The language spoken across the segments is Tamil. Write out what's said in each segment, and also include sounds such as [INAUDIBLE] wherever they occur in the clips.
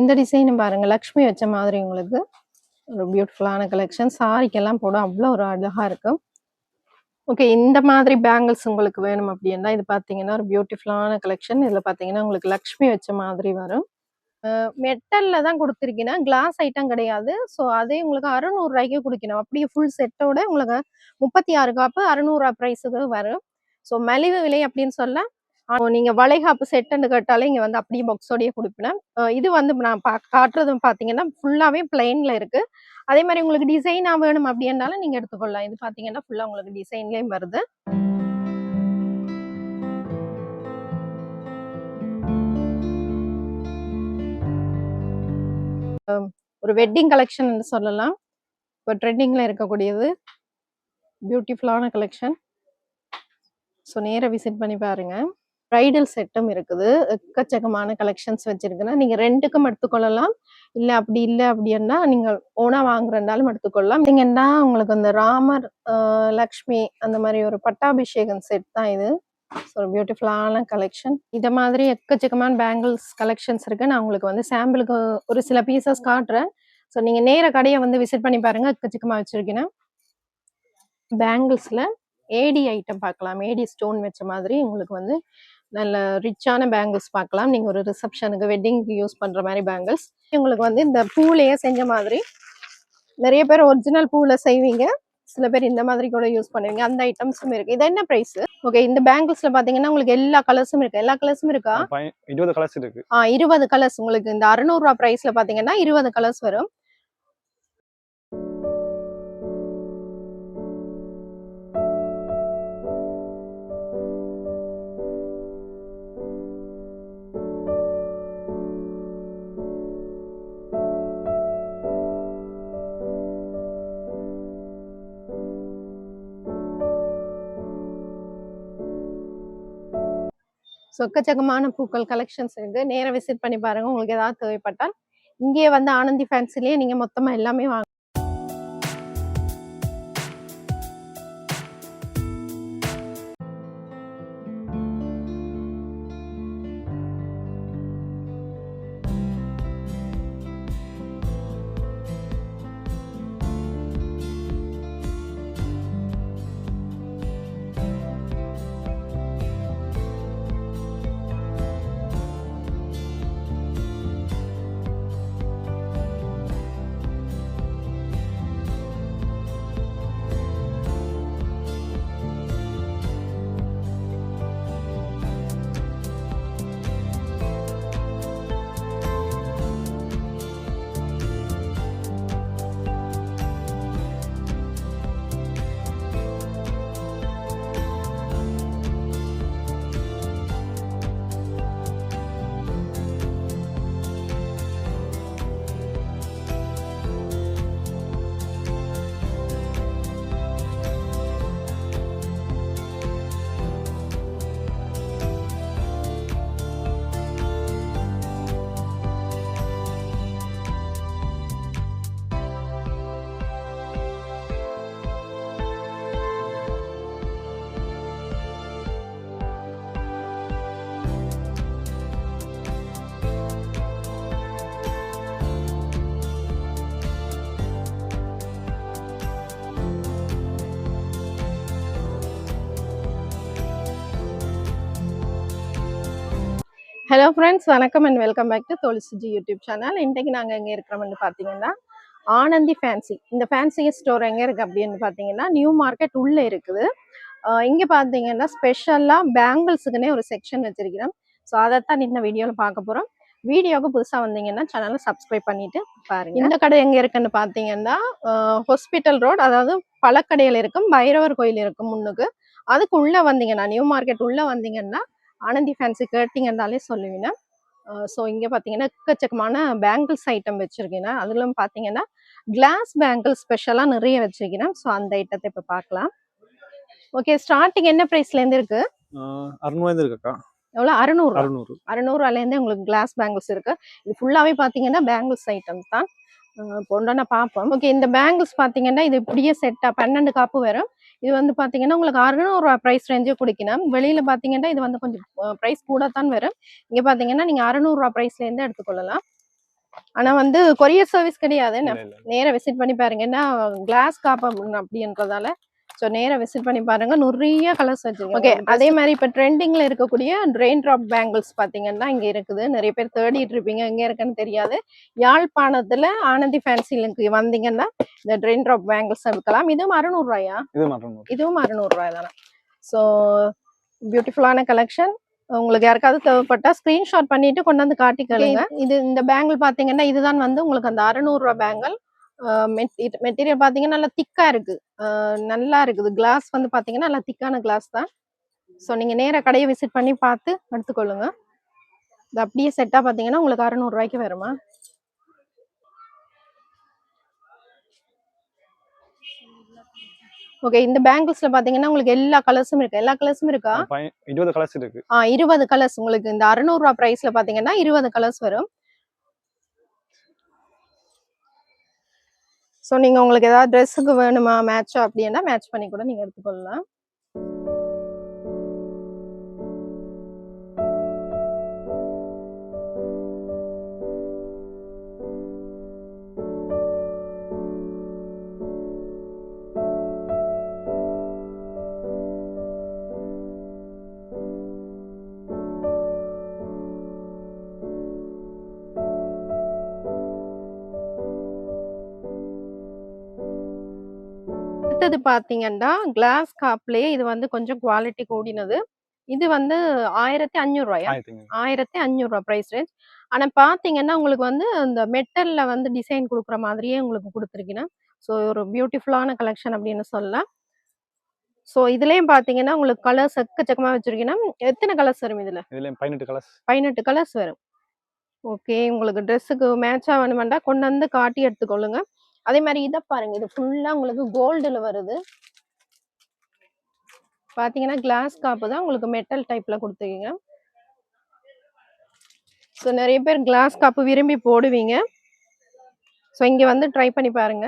இந்த டிசைன் பாருங்க. லக்ஷ்மி வச்ச மாதிரி உங்களுக்கு ஒரு பியூட்டிஃபுல்லான கலெக்ஷன் சாரிக்கெல்லாம் போட அவ்வளோ ஒரு அழகா இருக்கும் ஓகே இந்த மாதிரி பேங்கிள்ஸ் உங்களுக்கு வேணும் அப்படின்னா இது பார்த்தீங்கன்னா ஒரு பியூட்டிஃபுல்லான கலெக்ஷன் இதில் பார்த்தீங்கன்னா உங்களுக்கு லக்ஷ்மி வச்ச மாதிரி வரும். மெட்டல்ல தான் கொடுத்துருக்கீங்கன்னா கிளாஸ் ஐட்டம் கிடையாது. ஸோ அதே உங்களுக்கு அறுநூறுரூவாய்க்கு கொடுக்கணும். அப்படியே ஃபுல் செட்டோட உங்களுக்கு முப்பத்தி ஆறு காப்பு அறுநூறுவா ப்ரைஸுக்கு வரும். ஸோ மலிவு விலை அப்படின்னு சொல்ல நீங்க வளைகாப்பு செட்டுன்னு கேட்டாலே இங்க வந்து அப்படியே பாக்ஸோடய கொடுப்பேன். இது வந்து நான் பா காட்டுறதும் பார்த்தீங்கன்னா ஃபுல்லாவே பிளைன்ல இருக்கு. அதே மாதிரி உங்களுக்கு டிசைனா வேணும் அப்படின்னாலும் நீங்க எடுத்துக்கொள்ளலாம். இது பார்த்தீங்கன்னா ஃபுல்லா உங்களுக்கு டிசைன்லயும் வருது. ஒரு வெட்டிங் கலெக்ஷன் சொல்லலாம். இப்போ ட்ரெண்டிங்ல இருக்கக்கூடியது. பியூட்டிஃபுல்லான கலெக்ஷன் ஸோ நேராக விசிட் பண்ணி பாருங்க. ப்ரைடல் செட்டும் இருக்குது. எக்கச்சக்கமான கலெக்ஷன்ஸ் வச்சிருக்குன்னா நீங்க ரெண்டுக்கும் எடுத்துக்கொள்ளலாம் இல்ல அப்படி இல்ல அப்படின்னா நீங்க ஓனாக வாங்குறதுனாலும் எடுத்துக்கொள்ளலாம் நீங்கன்னா உங்களுக்கு அந்த ராமர் லக்ஷ்மி அந்த மாதிரி ஒரு பட்டாபிஷேகம் செட் தான் இது. ஸோ பியூட்டிஃபுல்லான கலெக்ஷன் இத மாதிரி எக்கச்சக்கமான பேங்கிள்ஸ் கலெக்ஷன்ஸ் இருக்கு. நான் உங்களுக்கு வந்து சாம்பிளுக்கு ஒரு சில பீசஸ் காட்டுறேன். ஸோ நீங்க நேர கடையை வந்து விசிட் பண்ணி பாருங்க. எக்கச்சக்கமா வச்சிருக்கேன் பேங்கிள்ஸ்ல ஏடி ஐட்டம் பார்க்கலாம். ஏடி ஸ்டோன் வச்ச மாதிரி உங்களுக்கு வந்து நல்ல ரிச்சான பேங்கிள்ஸ் பார்க்கலாம். நீங்க ஒரு ரிசப்ஷனுக்கு வெட்டிங்க்கு யூஸ் பண்ற மாதிரி பேங்கிள்ஸ். உங்களுக்கு வந்து இந்த பூலையே செஞ்ச மாதிரி நிறைய பேர் ஒரிஜினல் பூல செய்வீங்க. சில பேர் இந்த மாதிரி கூட யூஸ் பண்ணுவீங்க. அந்த ஐட்டம்ஸும் இருக்கு. இது என்ன பிரைஸ் ஓகே இந்த பேங்கிள்ஸ்ல பாத்தீங்கன்னா உங்களுக்கு எல்லா கலர்ஸும் இருக்கு. எல்லா கலர்ஸும் இருக்கா? இருபது கலர்ஸ் இருக்கு. ஆ இருபது கலர்ஸ் உங்களுக்கு இந்த அறுநூறு ரூபா பிரைஸ்ல பாத்தீங்கன்னா இருபது கலர்ஸ் வரும். சொக்கச்சக்கமான பூக்கள் கலெக்ஷன்ஸ் இருக்கு. நேரா விசிட் பண்ணி பாருங்க. உங்களுக்கு ஏதாவது தேவைப்பட்டால் இங்கேயே வந்து ஆனந்தி ஃபேன்சிலேயே நீங்க மொத்தமா எல்லாமே வாங்க ஹலோ ஃப்ரெண்ட்ஸ் வணக்கம் and welcome back to Tholisuji YouTube channel இன்றைக்கு நாங்கள் எங்கே இருக்கிறோம்னு பார்த்தீங்கன்னா ஆனந்தி ஃபேன்சி இந்த ஃபேன்சி ஸ்டோர் எங்கே இருக்குது அப்படின்னு பார்த்தீங்கன்னா நியூ மார்க்கெட் உள்ளே இருக்குது. இங்கே பார்த்தீங்கன்னா ஸ்பெஷலாக பேங்கிள்ஸுக்குன்னே ஒரு செக்ஷன் வச்சிருக்கிறோம். ஸோ அதைத்தான் இந்த வீடியோவில் பார்க்க போகிறோம் வீடியோவுக்கு புதுசாக வந்தீங்கன்னா சேனலை சப்ஸ்கிரைப் பண்ணிட்டு பாருங்க. இந்த கடை எங்கே இருக்குன்னு பார்த்தீங்கன்னா ஹாஸ்பிட்டல் ரோட் அதாவது பழக்கடையில் இருக்கும் பைரவர் கோயில் இருக்கும் முன்னுக்கு. அதுக்கு உள்ளே வந்தீங்கன்னா நியூ மார்க்கெட் உள்ளே வந்தீங்கன்னா ஆனந்தி ஃபேன்சி கேட்டிங்கன்னாலே சொல்லுவீங்க. ஸோ இங்கே பார்த்தீங்கன்னா எக்கச்சக்கமான பேங்கிள்ஸ் ஐட்டம் வச்சுருக்கீங்க. அதிலும் பார்த்தீங்கன்னா கிளாஸ் பேங்கிள் ஸ்பெஷலாக நிறைய வச்சிருக்கிறேன் ஸோ அந்த ஐட்டத்தை இப்போ பார்க்கலாம் ஓகே ஸ்டார்டிங் என்ன ப்ரைஸ்லேருந்து இருக்கு? அறுநூறு இருக்காக்கா எவ்வளோ அறுநூறு. அறுநூறு அறுநூறுவாலேருந்து உங்களுக்கு கிளாஸ் பேங்கிள்ஸ் இருக்கு. இது ஃபுல்லாகவே பார்த்தீங்கன்னா பேங்கிள்ஸ் ஐட்டம்ஸ் தான். பொண்டோன்னா பார்ப்போம் ஓகே இந்த பேங்கிள்ஸ் பார்த்தீங்கன்னா இது இப்படியே செட்டாக பன்னெண்டு காப்பு வரும். இது வந்து பார்த்தீங்கன்னா உங்களுக்கு அறுநூறுவா ப்ரைஸ் ரேஞ்சே குடிக்கணும் வெளியில் பார்த்தீங்கன்னா இது வந்து கொஞ்சம் ப்ரைஸ் கூட தான் வரும். இங்கே பார்த்தீங்கன்னா நீங்கள் அறுநூறுவா ப்ரைஸ்லேருந்து எடுத்துக்கொள்ளலாம். ஆனா வந்து கொரியர் சர்வீஸ் கிடையாது. இல்ல இல்ல. நேரா விசிட் பண்ணி பாருங்க. ஏன்னா கிளாஸ் காப் அப்படின்றதால. ஸோ நேரா விசிட் பண்ணி பாருங்க. நிறைய கலர்ஸ் வச்சிருக்கோம் ஓகே அதே மாதிரி இப்போ ட்ரெண்டிங்ல இருக்கக்கூடிய ரெயின் ட்ராப் பேங்கிள்ஸ் பாத்தீங்கன்னா இங்க இருக்குது. நிறைய பேர் தேடிட்டு இருப்பீங்க. எங்க இருக்குன்னு தெரியாது. யாழ்ப்பாணத்துல ஆனந்தி ஃபேன்சிலுக்கு வந்தீங்கன்னா இந்த ரெயின் ட்ராப் பேங்கிள்ஸ் எடுக்கலாம். இதுவும் அறுநூறுவாயா? இதுவும் அறுநூறுவாய் தானே? ஸோ பியூட்டிஃபுல்லான கலெக்ஷன் உங்களுக்கு யாருக்காவது தேவைப்பட்டா ஸ்கிரீன்ஷாட் பண்ணிட்டு கொண்டு வந்து காட்டிக்கலுங்க இது இந்த பேங்கிள் பாத்தீங்கன்னா இதுதான் வந்து உங்களுக்கு அந்த அறுநூறுவா பேங்கிள் மெட்டீரியல் பாத்தீங்கன்னா நல்லா திக்கா இருக்கு. அஹ் நல்லா இருக்குது. கிளாஸ் வந்து பாத்தீங்கன்னா நல்லா திக்கான கிளாஸ் தான். ஸோ நீங்க நேரா கடையை விசிட் பண்ணி பார்த்து எடுத்துக்கொள்ளுங்க. இது அப்படியே செட்டா பாத்தீங்கன்னா உங்களுக்கு அறுநூறுவாய்க்கு வருமா? ஓகே இந்த பேங்கிள்ஸ்ல பாத்தீங்கன்னா உங்களுக்கு எல்லா கலர்ஸும் இருக்கு? எல்லா கலர்ஸும் இருக்கா? இருபது கலர்ஸ் இருக்கு. ஆ இருபது கலர்ஸ் உங்களுக்கு இந்த அறுநூறுவா பிரைஸ்ல பாத்தீங்கன்னா இருபது கலர்ஸ் வரும். ஸோ நீங்க உங்களுக்கு ஏதாவது ட்ரெஸ்ஸுக்கு வேணுமா? மேட்சா அப்படின்னா மேட்ச் பண்ணி கூட நீங்க எடுத்துக்கொள்ளலாம். அடுத்தது பாத்தீங்கன்னா கிளாஸ் காப்லயே இது வந்து கொஞ்சம் குவாலிட்டி கூடினது. இது வந்து ஆயிரத்தி அஞ்சூறு ரூபாயா ஆயிரத்தி ஆயிரத்தி அஞ்சூறு ரூபாய் ப்ரைஸ் ரேஞ்ச் ஆனா பாத்தீங்கன்னா உங்களுக்கு வந்து இந்த மெட்டல்ல வந்து டிசைன் கொடுக்குற மாதிரியே உங்களுக்கு கொடுத்துருக்கீங்க. ஸோ ஒரு பியூட்டிஃபுல்லான கலெக்ஷன் அப்படின்னு சொல்லலாம். ஸோ இதுலயும் பாத்தீங்கன்னா உங்களுக்கு கலர்ஸ் எக்கச்சக்கமா வச்சிருக்கீங்கன்னா எத்தனை கலர்ஸ் வரும் இதுல? பதினெட்டு கலர்ஸ் பதினெட்டு கலர்ஸ் வரும். ஓகே உங்களுக்கு ட்ரெஸ்ஸுக்கு மேட்சா வேணுமெண்டா கொண்டு வந்து காட்டி எடுத்துக்கொள்ளுங்க. அதே மாதிரி இதை பாருங்க. இது ஃபுல்லா உங்களுக்கு கோல்டுல வருது. பாத்தீங்கன்னா கிளாஸ் காப்பு தான் உங்களுக்கு மெட்டல் டைப்ல கொடுத்துருக்கீங்க. ஸோ நிறைய பேர் கிளாஸ் காப்பு விரும்பி போடுவீங்க. ஸோ இங்க வந்து ட்ரை பண்ணி பாருங்க.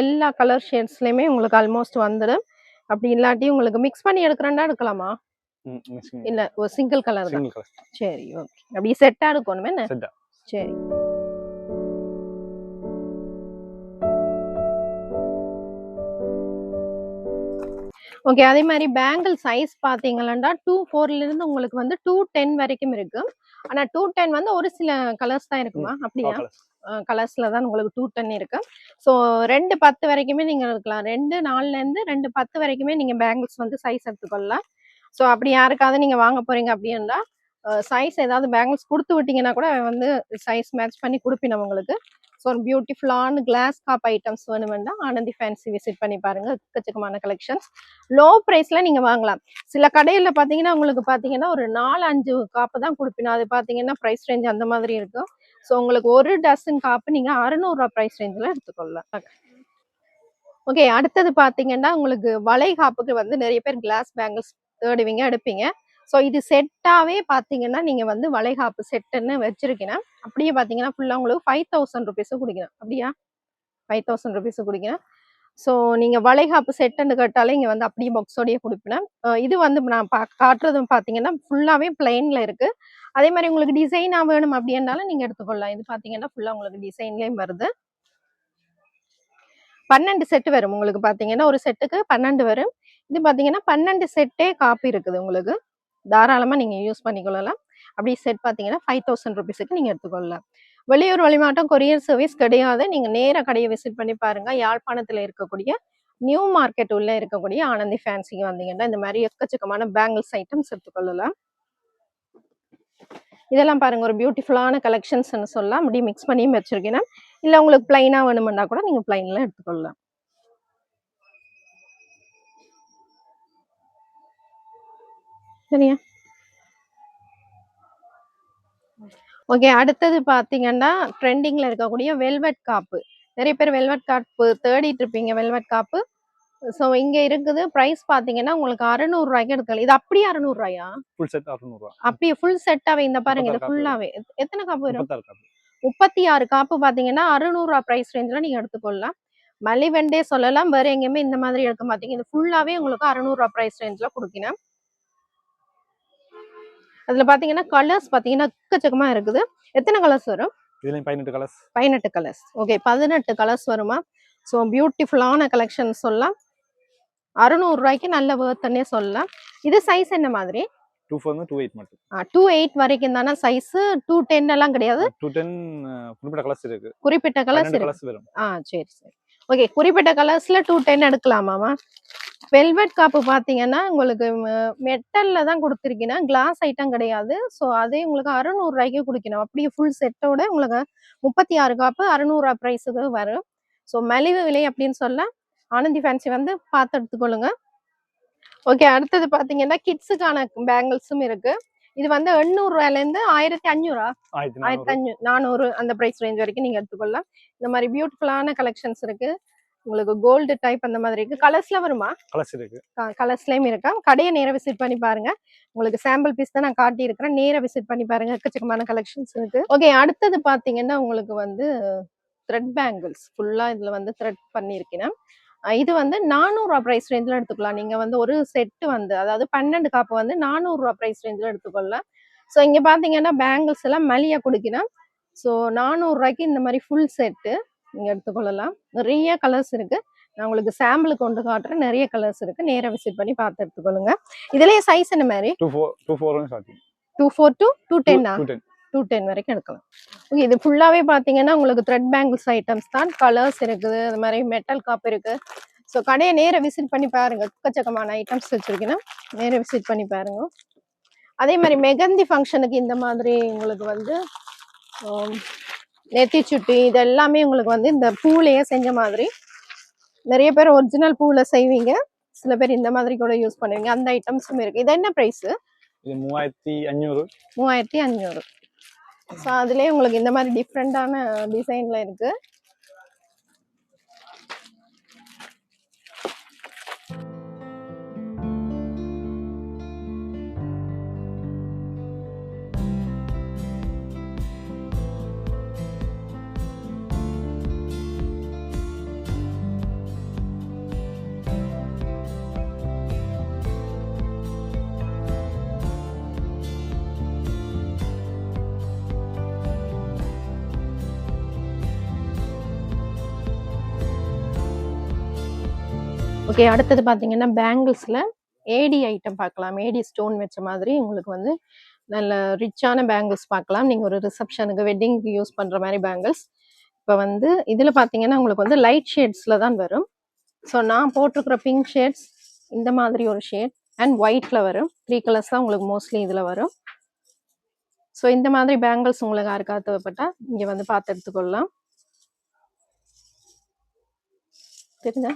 எல்லா கலர் ஷேட்ஸ்லயுமே உங்களுக்கு ஆல்மோஸ்ட் வந்துடும். அப்படி இல்லாட்டி உங்களுக்கு மிக்ஸ் பண்ணி எடுக்கிறேன்னா எடுக்கலாமா? இல்ல ஒரு சிங்கிள் கலர் சரி ஓகே அப்படி செட்டா எடுக்கணுமே என்ன? சரி. ஓகே அதே மாதிரி பேங்கிள் சைஸ் பாத்தீங்கன்னா டூ ஃபோர்ல இருந்து உங்களுக்கு வந்து டூ டென் வரைக்கும் இருக்கு. ஆனா டூ டென் வந்து ஒரு சில கலர்ஸ் தான் இருக்குமா? அப்படியா? கலர்ஸ் கலர்ஸ்ல தான் உங்களுக்கு டூ டென் இருக்கு. ஸோ ரெண்டு பத்து வரைக்குமே நீங்க இருக்கலாம். ரெண்டு நாலுல இருந்து ரெண்டு பத்து வரைக்குமே நீங்க பேங்கிள்ஸ் வந்து சைஸ் எடுத்துக்கொள்ளலாம். ஸோ அப்படி யாருக்காவது நீங்க வாங்க போறீங்க அப்படின்னா சைஸ் ஏதாவது பேங்கிள்ஸ் கொடுத்து விட்டீங்கன்னா கூட வந்து சைஸ் மேட்ச் பண்ணி கொடுப்பினோம் உங்களுக்கு. ஸோ ஒரு பியூட்டிஃபுல்லான கிளாஸ் காப் ஐட்டம்ஸ் வேணுமெண்டா ஆனந்தி ஃபேன்சி விசிட் பண்ணி பாருங்க. எக்கச்சக்கமான கலெக்ஷன்ஸ் லோ ப்ரைஸ்ல நீங்க வாங்கலாம். சில கடையில பாத்தீங்கன்னா உங்களுக்கு பாத்தீங்கன்னா ஒரு நாலு அஞ்சு காப்பு தான் கொடுப்பினோம் அது பாத்தீங்கன்னா ப்ரைஸ் ரேஞ்ச் அந்த மாதிரி இருக்கும். ஸோ உங்களுக்கு ஒரு டசன் காப்பு நீங்க அறுநூறுவா ப்ரைஸ் ரேஞ்சில் எடுத்துக்கொள்ளலாம். ஓகே அடுத்தது பாத்தீங்கன்னா உங்களுக்கு வளை காப்புக்கு வந்து நிறைய பேர் கிளாஸ் பேங்கிள்ஸ் தேடுவீங்க எடுப்பீங்க. ஸோ இது செட்டாவே பார்த்தீங்கன்னா நீங்க வந்து வளைகாப்பு செட்டுன்னு வச்சிருக்கீங்கன்னா அப்படியே பார்த்தீங்கன்னா ஃபுல்லாக உங்களுக்கு ஃபைவ் தௌசண்ட் ருபீஸும் குடிக்கணும். அப்படியா? ஃபைவ் தௌசண்ட் ருபீஸும் குடிக்கணும். ஸோ நீங்க வளைகாப்பு செட்டுன்னு கேட்டாலே இங்கே வந்து அப்படியே பாக்ஸோடய கொடுப்பேன். இது வந்து நான் பா காட்டுறதும் பார்த்தீங்கன்னா ஃபுல்லாகவே பிளெயினில் இருக்கு. அதே மாதிரி உங்களுக்கு டிசைனாக வேணும் அப்படின்னாலும் நீங்க எடுத்துக்கொள்ளலாம். இது பார்த்தீங்கன்னா ஃபுல்லாக உங்களுக்கு டிசைன்லேயும் வருது. பன்னெண்டு செட்டு வரும். உங்களுக்கு பார்த்தீங்கன்னா ஒரு செட்டுக்கு பன்னெண்டு வரும். இது பாத்தீங்கன்னா பன்னெண்டு செட்டே காப்பி இருக்குது உங்களுக்கு. தாராளமா நீங்க யூஸ் பண்ணிக்கொள்ளலாம். அப்படி செட் பாத்தீங்கன்னா ஃபைவ் தௌசண்ட் ருபீஸுக்கு நீங்க எடுத்துக்கொள்ளலாம். வெளியூர் வழிமாட்டம் கொரியர் சர்வீஸ் கிடையாது. நீங்க நேர கடையை விசிட் பண்ணி பாருங்க. யாழ்ப்பாணத்துல இருக்கக்கூடிய நியூ மார்க்கெட் உள்ள இருக்கக்கூடிய ஆனந்தி ஃபேன்சிக்கு வந்தீங்கன்னா இந்த மாதிரி எக்கச்சக்கமான பேங்கிள்ஸ் ஐட்டம்ஸ் எடுத்துக்கொள்ளலாம். இதெல்லாம் பாருங்க. ஒரு பியூட்டிஃபுல்லான கலெக்ஷன்ஸ்னு சொல்லலாம். அப்படியே மிக்ஸ் பண்ணியும் வச்சிருக்கேன். இல்ல உங்களுக்கு பிளைனாக வேணுமெண்டா கூட நீங்க பிளைன்ல எடுத்துக்கொள்ளலாம். சரியா? ஓகே அடுத்தது பாத்தீங்கன்னா ட்ரெண்டிங்ல இருக்கக்கூடிய வெல்வெட் காப்பு நிறைய பேர் வெல்வெட் காப்பு தேடிட்டு இருப்பீங்க வெல்வெட் காப்பு ஸோ இங்க இருக்குது பிரைஸ் பாத்தீங்கன்னா உங்களுக்கு அறுநூறு ரூபாய்க்கு எடுக்கலாம் இது அப்படியே அறுநூறு ரூபாயா? ஃபுல் செட் அறுநூறுவா அப்படியே ஃபுல் செட்டாவே இந்த பாருங்க இது ஃபுல்லாவே எத்தனை காப்பு வரும்? முப்பத்தி ஆறு காப்பு பாத்தீங்கன்னா அறுநூறுவா பிரைஸ் ரேஞ்சில் நீங்க எடுத்துக்கொள்ளலாம். மலிவெண்டே சொல்லலாம் வேற எங்கேயுமே இந்த மாதிரி எடுக்க மாட்டீங்க. இது ஃபுல்லாவே உங்களுக்கு அறுநூறுவா பிரைஸ் ரேஞ்சில் கொடுக்கணும். அதுல பாத்தீங்கன்னா கலர்ஸ் பாத்தீங்கன்னா எக்கச்சக்கமா இருக்குது. எத்தனை கலர்ஸ் வரும்? இதுலயும் பதினெட்டு கலர்ஸ் பதினெட்டு கலர்ஸ் ஓகே பதினெட்டு கலர்ஸ் வருமா? ஸோ பியூட்டிஃபுல்லான கலெக்ஷன் சொல்லலாம். அறுநூறு ரூபாய்க்கு நல்ல வேர்த்தன்னே சொல்லலாம். இது சைஸ் என்ன மாதிரி? டூ ஃபோர் டூ எயிட் மட்டும். டூ எயிட் வரைக்கும் தானே சைஸ் டூ டென் எல்லாம் கிடையாது. டூ டென் குறிப்பிட்ட கலர்ஸ் இருக்கு. குறிப்பிட்ட கலர்ஸ் பன்னெண்டு இருக்கு. கலர்ஸ் வரும் ஆ சரி சரி. ஓகே குறிப்பிட்ட கலர்ஸ்ல டூ டென் எடுக்கலாமாமா வெல்வெட் காப்பு பார்த்தீங்கன்னா உங்களுக்கு மெட்டல்ல தான் கொடுத்துருக்கீங்கன்னா கிளாஸ் ஐட்டம் கிடையாது. ஸோ அதே உங்களுக்கு அறுநூறு ரூபாய்க்கு கொடுக்கணும். அப்படியே ஃபுல் செட்டோட உங்களுக்கு முப்பத்தி ஆறு காப்பு அறுநூறுவா ப்ரைஸுக்கு வரும். ஸோ மலிவு விலை அப்படின்னு சொல்ல ஆனந்தி ஃபேன்சி வந்து பார்த்து எடுத்துக்கொள்ளுங்க. ஓகே அடுத்தது பார்த்தீங்கன்னா கிட்ஸுக்கான பேங்கிள்ஸும் இருக்கு. இது வந்து எண்ணூறு ரூபாயிலேருந்து ஆயிரத்தி அஞ்சூறா ஆயிரத்தி நானூறு. அஞ்சு நானூறு அந்த ப்ரைஸ் ரேஞ்ச் வரைக்கும் நீங்க எடுத்துக்கொள்ளலாம். இந்த மாதிரி பியூட்டிஃபுல்லான கலெக்ஷன்ஸ் இருக்கு. உங்களுக்கு கோல்டு டைப் அந்த மாதிரி இருக்கு. கலர்ஸ்ல வருமா? கலர்ஸ் இருக்கு. கலர்ஸ்லயும் இருக்கா? கடையை நேர விசிட் பண்ணி பாருங்க. உங்களுக்கு சாம்பிள் பீஸ் தான் நான் காட்டி இருக்கிறேன் நேர விசிட் பண்ணி பாருங்க. எக்கச்சக்கமான கலெக்ஷன்ஸ் இருக்கு. ஓகே அடுத்தது பாத்தீங்கன்னா உங்களுக்கு வந்து த்ரெட் பேங்கிள்ஸ் ஃபுல்லா இதுல வந்து த்ரெட் பண்ணியிருக்கேன் அஹ் இது வந்து நானூறுரூவா ப்ரைஸ் ரேஞ்சில் எடுத்துக்கலாம். நீங்கள் வந்து ஒரு செட்டு வந்து அதாவது பன்னெண்டு காப்பு வந்து நானூறுரூவா ப்ரைஸ் ரேஞ்சில் எடுத்துக்கொள்ளலாம். ஸோ இங்கே பார்த்தீங்கன்னா பேங்கிள்ஸ் எல்லாம் மலியா கொடுக்கணும் ஸோ நானூறுரூவாய்க்கு இந்த மாதிரி ஃபுல் செட்டு நீங்கள் எடுத்துக்கொள்ளலாம். நிறைய கலர்ஸ் இருக்கு. நான் உங்களுக்கு சாம்பிள் கொண்டு காட்டுறேன். நிறைய கலர்ஸ் இருக்கு. நேரா விசிட் பண்ணி பார்த்து எடுத்துக்கொள்ளுங்க. இதுலயே சைஸ் என்ன மாதிரி? Two four two four two four two two டென்னா two ten two ten வரைக்கும் எடுக்கலாம். ஓகே இது ஃபுல்லாகவே பார்த்தீங்கன்னா உங்களுக்கு த்ரெட் பேங்கிள்ஸ் ஐட்டம்ஸ் தான். கலர்ஸ் இருக்குது. அது மாதிரி மெட்டல் காப் இருக்கு. ஸோ கடையை நேர விசிட் பண்ணி பாருங்க. எக்கச்சக்கமான ஐட்டம்ஸ் வச்சிருக்கீங்கன்னா நேர விசிட் பண்ணி பாருங்க. அதே மாதிரி மெகந்தி ஃபங்க்ஷனுக்கு இந்த மாதிரி உங்களுக்கு வந்து நெத்தி சுட்டி இது எல்லாமே உங்களுக்கு வந்து இந்த பூலையே செஞ்ச மாதிரி. நிறைய பேர் ஒரிஜினல் பூவில் செய்வீங்க. சில பேர் இந்த மாதிரி கூட யூஸ் பண்ணுவீங்க. அந்த ஐட்டம்ஸும் இருக்கு. இது என்ன ப்ரைஸ் இது மூவாயிரத்தி அஞ்சூறு மூவாயிரத்தி அஞ்சூறு ஸோ அதுலேயே உங்களுக்கு இந்த மாதிரி டிஃப்ரெண்டான டிசைன்ல இருக்கு. ஓகே அடுத்தது பார்த்தீங்கன்னா பேங்கிள்ஸில் ஏடி ஐட்டம் பார்க்கலாம். ஏடி ஸ்டோன் வச்ச மாதிரி உங்களுக்கு வந்து நல்ல ரிச்சான பேங்கிள்ஸ் பார்க்கலாம். நீங்கள் ஒரு ரிசப்ஷனுக்கு வெட்டிங்க்கு யூஸ் பண்ணுற மாதிரி பேங்கிள்ஸ் இப்போ வந்து இதில் பார்த்தீங்கன்னா உங்களுக்கு வந்து லைட் ஷேட்ஸில் தான் வரும். ஸோ நான் போட்டிருக்கிற பிங்க் ஷேட்ஸ் இந்த மாதிரி ஒரு ஷேட் அண்ட் ஒயிட்டில் வரும். த்ரீ கலர்ஸ் தான் உங்களுக்கு மோஸ்ட்லி இதில் வரும். ஸோ இந்த மாதிரி பேங்கிள்ஸ் உங்களுக்கு யாருக்காவது தேவைப்பட்டால் இங்கே வந்து பார்த்து எடுத்துக்கொள்ளலாம். தெரியுதா?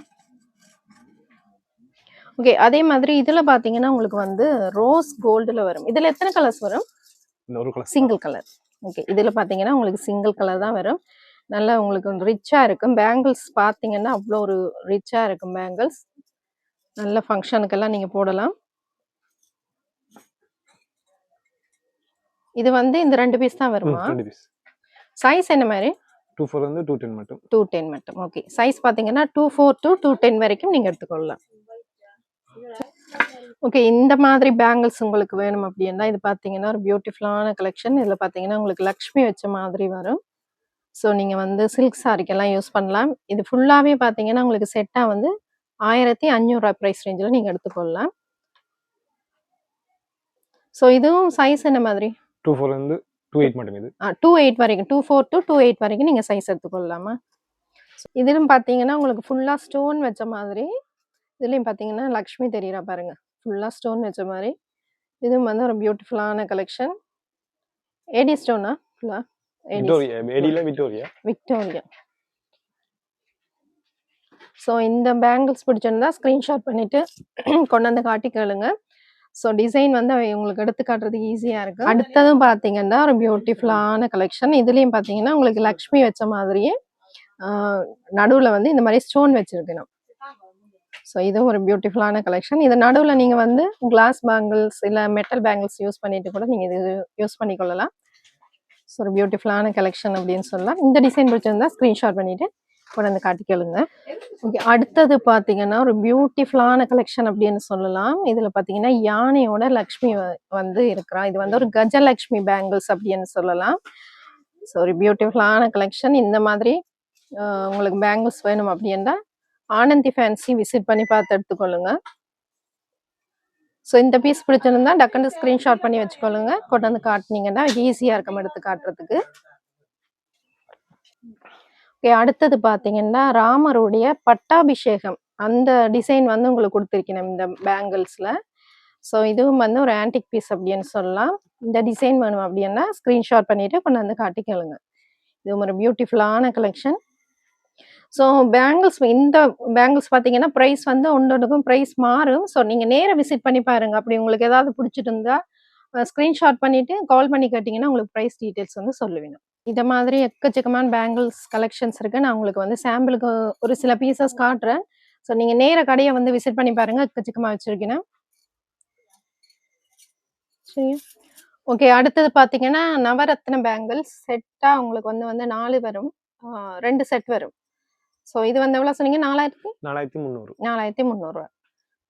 ஓகே அதே மாதிரி இதுல பாத்தீங்கன்னா உங்களுக்கு வந்து ரோஸ் கோல்டுல வரும். இதுல எத்தனை கலர்ஸ் வரும்? சிங்கிள் கலர் ஓகே இதுல பாத்தீங்கன்னா உங்களுக்கு சிங்கிள் கலர் தான் வரும். நல்லா உங்களுக்கு ரிச்சா இருக்கும். பேங்கிள்ஸ் பாத்தீங்கன்னா அவ்வளோ ஒரு ரிச்சா இருக்கும் பேங்கிள்ஸ் நல்ல ஃபங்க்ஷனுக்கெல்லாம் நீங்க போடலாம். இது வந்து இந்த ரெண்டு பீஸ் தான் வருமா? சைஸ் என்ன மாதிரி? டூ ஃபோர் வந்து டூ டென் மட்டும். டூ டென் மட்டும். ஓகே சைஸ் பார்த்தீங்கன்னா two four to two ten வரைக்கும் நீங்கள் எடுத்துக்கொள்ளலாம். ஓகே இந்த மாதிரி பேங்கிள்ஸ் உங்களுக்கு வேணும் அப்படின்னா இது பார்த்தீங்கன்னா ஒரு பியூட்டிஃபுல்லான கலெக்ஷன் இதில் பார்த்தீங்கன்னா உங்களுக்கு லக்ஷ்மி வச்ச மாதிரி வரும். ஸோ நீங்கள் வந்து சில்க் சாரிக்கெல்லாம் யூஸ் பண்ணலாம். இது ஃபுல்லாகவே பார்த்தீங்கன்னா உங்களுக்கு செட்டாக வந்து ஆயிரத்தி அஞ்சூறுரூவா ப்ரைஸ் ரேஞ்சில் நீங்கள் எடுத்துக்கொள்ளலாம் ஸோ இதுவும் சைஸ் என்ன மாதிரி? டூ ஃபோர் வந்து டூ எயிட் மட்டும் இது. டூ எயிட் வரைக்கும். Two four to two eight வரைக்கும் நீங்கள் சைஸ் எடுத்துக்கொள்ளலாமா இதிலும் பார்த்தீங்கன்னா உங்களுக்கு ஃபுல்லாக ஸ்டோன் வச்ச மாதிரி இதுலேயும் பார்த்தீங்கன்னா லக்ஷ்மி தெரியுறா பாருங்க. ஃபுல்லாக ஸ்டோன் வச்ச மாதிரி. இதுவும் வந்து ஒரு பியூட்டிஃபுல்லான கலெக்ஷன் ஏடி ஸ்டோனா ஃபுல்லாக விக்டோரியா ஸோ இந்த பேங்கிள்ஸ் பிடிச்சிருந்தா ஸ்க்ரீன்ஷாட் பண்ணிட்டு [CLEARS THROAT] கொண்டு வந்து காட்டி கேளுங்க. ஸோ டிசைன் வந்து அவை உங்களுக்கு எடுத்து காட்டுறதுக்கு ஈஸியாக இருக்கு. அடுத்ததும் பார்த்தீங்கன்னா ஒரு பியூட்டிஃபுல்லான கலெக்ஷன் இதுலேயும் பார்த்தீங்கன்னா உங்களுக்கு லக்ஷ்மி வச்ச மாதிரியே நடுவில் வந்து இந்த மாதிரி ஸ்டோன் வச்சிருக்கணும். ஸோ இது ஒரு பியூட்டிஃபுல்லான கலெக்ஷன் இது நடுவில் நீங்கள் வந்து கிளாஸ் பேங்கிள்ஸ் இல்லை மெட்டல் பேங்கிள்ஸ் யூஸ் பண்ணிட்டு கூட நீங்கள் இது யூஸ் பண்ணிக்கொள்ளலாம். ஸோ ஒரு பியூட்டிஃபுல்லான கலெக்ஷன் அப்படின்னு சொல்லலாம். இந்த டிசைன் பிடிச்சிருந்தா ஸ்க்ரீன்ஷாட் பண்ணிட்டு கொண்டு வந்து கேளுங்க. ஓகே அடுத்தது பார்த்தீங்கன்னா ஒரு பியூட்டிஃபுல்லான கலெக்ஷன் அப்படின்னு சொல்லலாம். இதில் பார்த்தீங்கன்னா யானையோட லக்ஷ்மி வ- வந்து இருக்கிறா. இது வந்து ஒரு கஜலக்ஷ்மி பேங்கிள்ஸ் அப்படின்னு சொல்லலாம். ஸோ ஒரு பியூட்டிஃபுல்லான கலெக்ஷன் இந்த மாதிரி உங்களுக்கு பேங்கிள்ஸ் வேணும் அப்படின்னா ஆனந்தி ஃபேன்சி விசிட் பண்ணி பார்த்து எடுத்துக்கொள்ளுங்க. ஸோ இந்த பீஸ் பிடிச்சிருந்தா டக்குன்னு ஸ்க்ரீன்ஷாட் பண்ணி வச்சுக்கொள்ளுங்க. கொண்டு வந்து காட்டினீங்கன்னா ஈஸியாக இருக்கும் எடுத்து காட்டுறதுக்கு. ஓகே அடுத்தது பார்த்தீங்கன்னா ராமருடைய பட்டாபிஷேகம். அந்த டிசைன் வந்து உங்களுக்கு கொடுத்துருக்கணும் இந்த பேங்கிள்ஸில் ஸோ இதுவும் வந்து ஒரு ஆன்டிக் பீஸ் அப்படின்னு சொல்லலாம். இந்த டிசைன் வேணும் அப்படின்னா ஸ்க்ரீன்ஷாட் பண்ணிட்டு கொண்டு வந்து காட்டிக்கொள்ளுங்க. இது ஒரு பியூட்டிஃபுல்லான கலெக்ஷன் ஸோ பேங்கிள்ஸ் இந்த பேங்கிள்ஸ் பார்த்தீங்கன்னா ப்ரைஸ் வந்து ஒன்றொன்றுக்கும் ப்ரைஸ் மாறும். ஸோ நீங்கள் நேராக விசிட் பண்ணி பாருங்க. அப்படி உங்களுக்கு ஏதாவது பிடிச்சிட்டு இருந்தா ஸ்க்ரீன்ஷாட் பண்ணிட்டு கால் பண்ணி கேட்டிங்கன்னா உங்களுக்கு ப்ரைஸ் டீட்டெயில்ஸ் வந்து சொல்லுவேன் இதை மாதிரி எக்கச்சக்கமான பேங்கிள்ஸ் கலெக்ஷன்ஸ் இருக்கு. நான் உங்களுக்கு வந்து சாம்பிளுக்கு ஒரு சில பீசஸ் காட்டுறேன். ஸோ நீங்க நேர கடையை வந்து விசிட் பண்ணி பாருங்க. எக்கச்சக்கமா வச்சுருக்கேன் ஓகே அடுத்தது பார்த்தீங்கன்னா நவரத்ன பேங்கிள்ஸ் செட்டா உங்களுக்கு வந்து வந்து நாலு வரும். ரெண்டு செட் வரும். ஸோ இது வந்து எவ்வளோ சொன்னீங்க? நாலாயிரத்தி நாலாயிரத்தி முந்நூறு. நாலாயிரத்தி முந்நூறுரூவா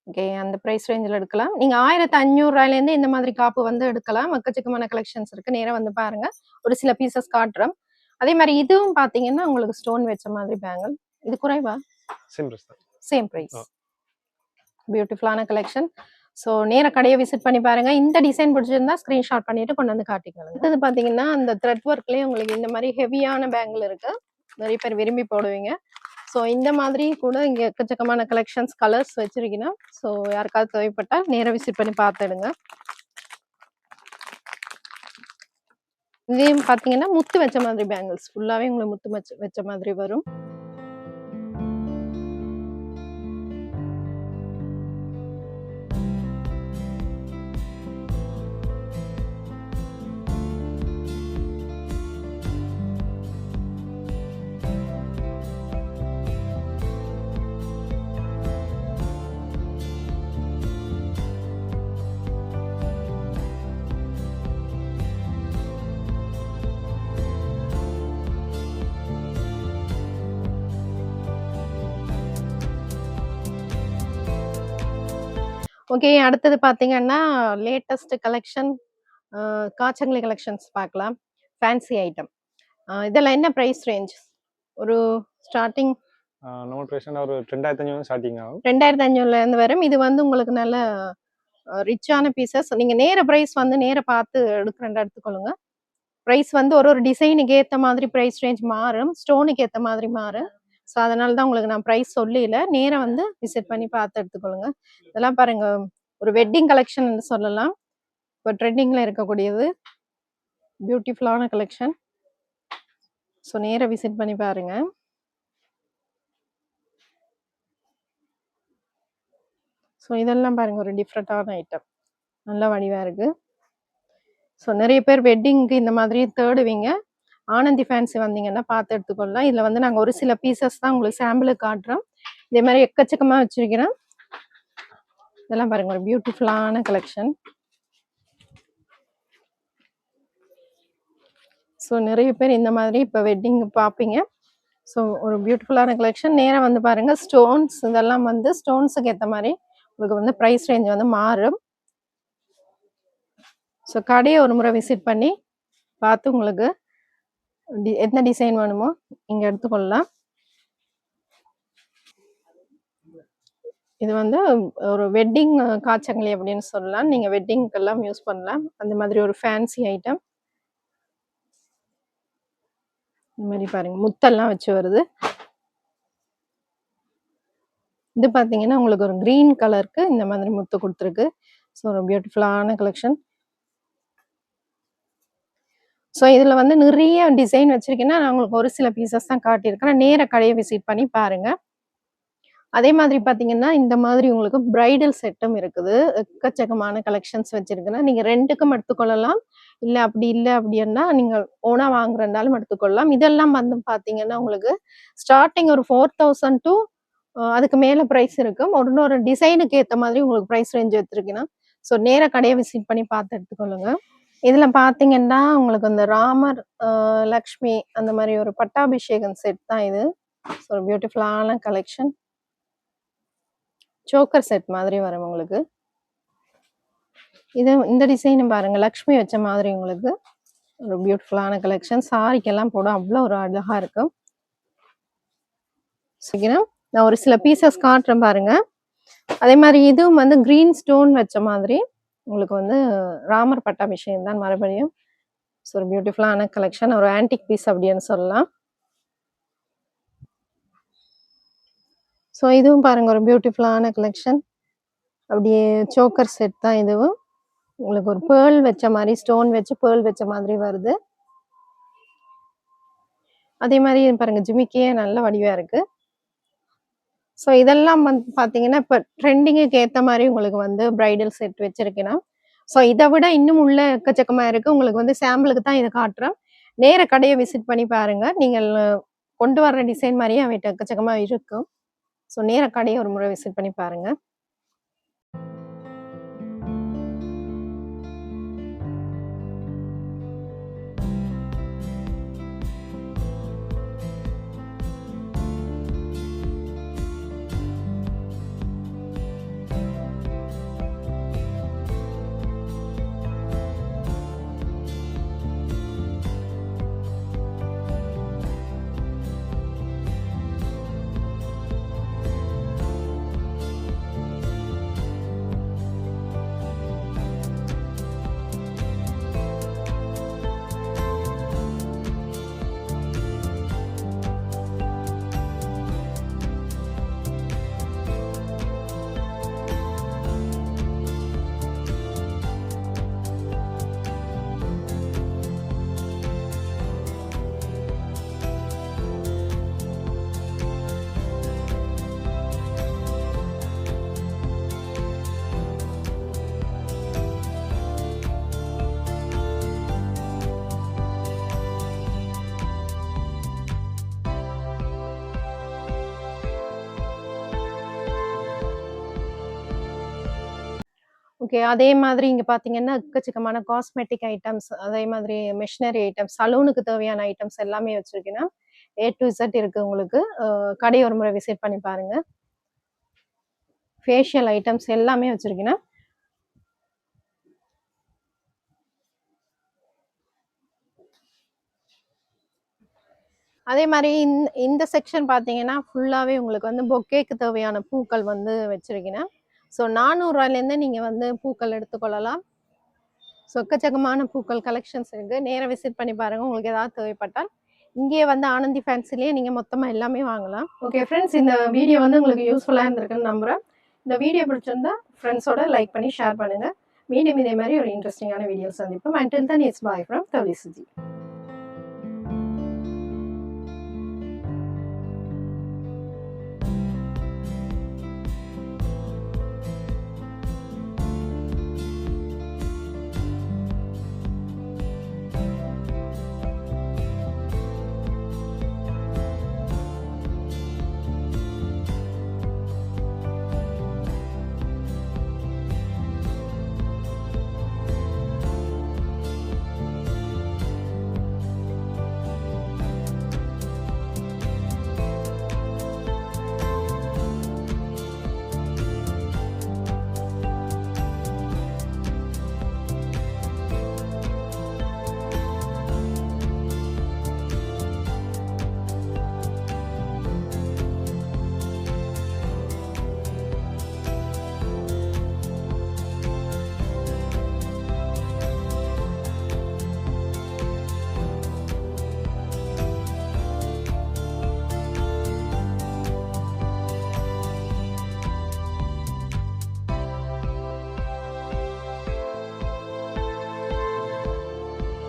ஓகே அந்த ப்ரைஸ் ரேஞ்சில் எடுக்கலாம். நீங்கள் ஆயிரத்தி அஞ்சூறுரூவாயிலேருந்து இந்த மாதிரி காப்பு வந்து எடுக்கலாம். எக்கச்சக்கமான கலெக்ஷன்ஸ் இருக்கு. நேராக வந்து பாருங்க. ஒரு சில பீசஸ் காட்டுறோம். அதே மாதிரி இதுவும் பார்த்தீங்கன்னா உங்களுக்கு ஸ்டோன் வச்ச மாதிரி பேங்கிள் இது குறைவா? சிம்பிள்ஸ் தான். Same price. பியூட்டிஃபுல்லான கலெக்ஷன் ஸோ நேர கடையை விசிட் பண்ணி பாருங்க. இந்த டிசைன் பிடிச்சிருந்தா ஸ்க்ரீன்ஷாட் பண்ணிட்டு கொண்டு வந்து காட்டிக்கலாம் இது பார்த்தீங்கன்னா அந்த த்ரெட் ஒர்க்லேயே உங்களுக்கு இந்த மாதிரி ஹெவியான பேங்கிள் இருக்கு. நிறைய பேர் விரும்பி போடுவீங்க. ஸோ இந்த மாதிரி கூட இங்கே எக்கச்சக்கமான கலெக்ஷன்ஸ் கலர்ஸ் வச்சுருக்கீங்கன்னா ஸோ யாருக்காவது தேவைப்பட்டால் நேராக விசிட் பண்ணி பார்த்துடுங்க. இதையும் பார்த்தீங்கன்னா முத்து வச்ச மாதிரி பேங்கிள்ஸ் ஃபுல்லாகவே உங்களுக்கு முத்து வச்ச வச்ச மாதிரி வரும். ஓகே அடுத்தது பார்த்தீங்கன்னா லேட்டஸ்ட் கலெக்ஷன் காச்சங்களி கலெக்ஷன்ஸ் பார்க்கலாம் ஃபேன்சி ஐட்டம் இதெல்லாம் என்ன ப்ரைஸ் ரேஞ்ச் ஒரு ஸ்டார்டிங் நம்ம ப்ரைஸ் ஒரு ரெண்டாயிரத்தி அஞ்சூறு ஸ்டார்டிங் ஆகும். ரெண்டாயிரத்தி அஞ்சூறுல இருந்து வரும். இது வந்து உங்களுக்கு நல்ல ரிச்சான பீசஸ் நீங்க நேர பிரைஸ் வந்து நேர பார்த்து எடுக்கிறேன் எடுத்துக்கொள்ளுங்க. பிரைஸ் வந்து ஒரு ஒரு டிசைனுக்கு ஏத்த மாதிரி பிரைஸ் ரேஞ்ச் மாறும். ஸ்டோனுக்கு ஏத்த மாதிரி மாறும். ஸோ அதனால தான் உங்களுக்கு நான் ப்ரைஸ் சொல்லல. நேரா வந்து விசிட் பண்ணி பார்த்து எடுத்துக்கொள்ளுங்க. இதெல்லாம் பாருங்க. ஒரு வெட்டிங் கலெக்ஷன் சொல்லலாம். இப்போ ட்ரெண்டிங்ல இருக்கக்கூடியது. பியூட்டிஃபுல்லான கலெக்ஷன் ஸோ நேரா விசிட் பண்ணி பாருங்க. ஸோ இதெல்லாம் பாருங்க. ஒரு டிஃப்ரெண்ட்டான ஐட்டம் நல்ல வடிவா இருக்கு. ஸோ நிறைய பேர் வெட்டிங்க்கு இந்த மாதிரி தேடுவீங்க. ஆனந்தி ஃபேன்சி வந்தீங்கன்னா பார்த்து எடுத்துக்கொள்ளலாம். இதில் வந்து நாங்கள் ஒரு சில பீசஸ் தான் உங்களுக்கு சாம்பிளுக்கு காட்டுறோம். இதே மாதிரி எக்கச்சக்கமாக வச்சிருக்கிறோம். இதெல்லாம் பாருங்க ஒரு பியூட்டிஃபுல்லான கலெக்ஷன் ஸோ நிறைய பேர் இந்த மாதிரி இப்போ வெட்டிங் பார்ப்பீங்க. ஸோ ஒரு பியூட்டிஃபுல்லான கலெக்ஷன் நேராக வந்து பாருங்க ஸ்டோன்ஸ் இதெல்லாம் வந்து ஸ்டோன்ஸுக்கு ஏற்ற மாதிரி உங்களுக்கு வந்து ப்ரைஸ் ரேஞ்ச் வந்து மாறும். ஸோ கடையை ஒரு முறை விசிட் பண்ணி பார்த்து உங்களுக்கு டி- டிசைன் வேணுமோ இங்கே எடுத்துக்கொள்ளலாம். இது வந்து ஒரு வெட்டிங் காய்ச்சங்களி அப்படின்னு சொல்லலாம். நீங்கள் வெட்டிங்க்கெல்லாம் யூஸ் பண்ணலாம். அந்த மாதிரி ஒரு ஃபேன்சி ஐட்டம் இந்த மாதிரி பாருங்க முத்தெல்லாம் வச்சு வருது. இது பார்த்தீங்கன்னா உங்களுக்கு ஒரு க்ரீன் கலருக்கு இந்த மாதிரி முத்து கொடுத்துருக்கு. ஸோ ஒரு பியூட்டிஃபுல்லான கலெக்ஷன் ஸோ இதில் வந்து நிறைய டிசைன் வச்சிருக்கேன்னா நான் உங்களுக்கு ஒரு சில பீசஸ் தான் காட்டியிருக்கேன். நேர கடையை விசிட் பண்ணி பாருங்க. அதே மாதிரி பார்த்தீங்கன்னா இந்த மாதிரி உங்களுக்கு பிரைடல் செட்டும் இருக்குது. எக்கச்சக்கமான கலெக்ஷன்ஸ் வச்சுருக்குன்னா நீங்கள் ரெண்டுக்கும் எடுத்துக்கொள்ளலாம். இல்லை அப்படி இல்லை அப்படின்னா நீங்கள் ஓனாக வாங்குறதுனாலும் எடுத்துக்கொள்ளலாம். இதெல்லாம் வந்து பார்த்தீங்கன்னா உங்களுக்கு ஸ்டார்டிங் ஒரு ஃபோர் தௌசண்ட் டு அதுக்கு மேலே ப்ரைஸ் இருக்கும். ஒரு ஒரு டிசைனுக்கு ஏற்ற மாதிரி உங்களுக்கு ப்ரைஸ் ரேஞ்ச் எடுத்துருக்கீங்கன்னா ஸோ நேராக கடையை விசிட் பண்ணி பார்த்து எடுத்துக்கொள்ளுங்கள் இதுல பாத்தீங்கன்னா உங்களுக்கு இந்த ராமர் ஆஹ் லக்ஷ்மி அந்த மாதிரி ஒரு பட்டாபிஷேகம் செட் தான் இது. ஸோ ஒரு பியூட்டிஃபுல்லான கலெக்ஷன் சோக்கர் செட் மாதிரி வரும் உங்களுக்கு. இது இந்த டிசைன் பாருங்க. லக்ஷ்மி வச்ச மாதிரி உங்களுக்கு. ஒரு பியூட்டிஃபுல்லான கலெக்ஷன் சாரிக்கெல்லாம் போட அவ்வளோ ஒரு அழகா இருக்கும் சரிங்களா நான் ஒரு சில பீசஸ் காட்டுறேன் பாருங்க. அதே மாதிரி இதுவும் வந்து கிரீன் ஸ்டோன் வச்ச மாதிரி. உங்களுக்கு வந்து ராமர் பட்டாபிஷேகம் தான் மறுபடியும். ஸோ ஒரு பியூட்டிஃபுல்லான கலெக்ஷன் ஒரு ஆன்டிக் பீஸ் அப்படின்னு சொல்லலாம். ஸோ இதுவும் பாருங்க ஒரு பியூட்டிஃபுல்லான கலெக்ஷன் அப்படியே சோக்கர் செட் தான் இதுவும். உங்களுக்கு ஒரு பேர்ல் வச்ச மாதிரி ஸ்டோன் வச்சு பேர்ல் வச்ச மாதிரி வருது. அதே மாதிரி பாருங்கள் பாருங்க ஜிமிக்கியே நல்ல வடிவா இருக்கு. ஸோ இதெல்லாம் வந்து பார்த்தீங்கன்னா இப்போ ட்ரெண்டிங்குக்கு ஏற்ற மாதிரி உங்களுக்கு வந்து ப்ரைடல் செட் வச்சுருக்கேன்னா ஸோ இதை விட இன்னும் உள்ள எக்கச்சக்கமா இருக்கு. உங்களுக்கு வந்து சாம்பிளுக்கு தான் இதை காட்டுறேன். நேர கடையை விசிட் பண்ணி பாருங்க. நீங்கள் கொண்டு வர்ற டிசைன் மாதிரியே அவட்ட எக்கச்சக்கமாக இருக்கும். ஸோ நேர கடையை ஒரு முறை விசிட் பண்ணி பாருங்க. ஓகே அதே மாதிரி இங்க பாத்தீங்கன்னா எக்கச்சக்கமான காஸ்மெட்டிக் ஐட்டம்ஸ் அதே மாதிரி மிஷினரி ஐட்டம்ஸ் சலூனுக்கு தேவையான ஐட்டம்ஸ் எல்லாமே வச்சிருக்கேன்னா ஏ டு இசட் இருக்கு உங்களுக்கு. கடை ஒரு முறை விசிட் பண்ணி பாருங்க. ஃபேஷியல் ஐட்டம்ஸ் எல்லாமே வச்சிருக்கேன்னா அதே மாதிரி இந்த இந்த செக்ஷன் பார்த்தீங்கன்னா ஃபுல்லாகவே உங்களுக்கு வந்து பொக்கேக்கு தேவையான பூக்கள் வந்து வச்சிருக்கேன் ஸோ நானூறுரூவாயிலேருந்து நீங்கள் வந்து பூக்கள் எடுத்துக்கொள்ளலாம். ஸோ எக்கச்சக்கமான பூக்கள் கலெக்ஷன்ஸ் இருக்குது நேராக விசிட் பண்ணி பாருங்கள் உங்களுக்கு ஏதாவது தேவைப்பட்டால் இங்கேயே வந்து ஆனந்தி ஃபேன்சிலேயே நீங்கள் மொத்தமாக எல்லாமே வாங்கலாம். ஓகே ஃப்ரெண்ட்ஸ் இந்த வீடியோ வந்து உங்களுக்கு யூஸ்ஃபுல்லாக இருந்திருக்குன்னு நம்புகிறேன் இந்த வீடியோ பிடிச்சிருந்தா ஃப்ரெண்ட்ஸோட லைக் பண்ணி ஷேர் பண்ணுங்கள் மீண்டும் இதே மாதிரி ஒரு இன்ட்ரெஸ்டிங்கான வீடியோ சந்திப்போம். Until then it's bye from Thavisuji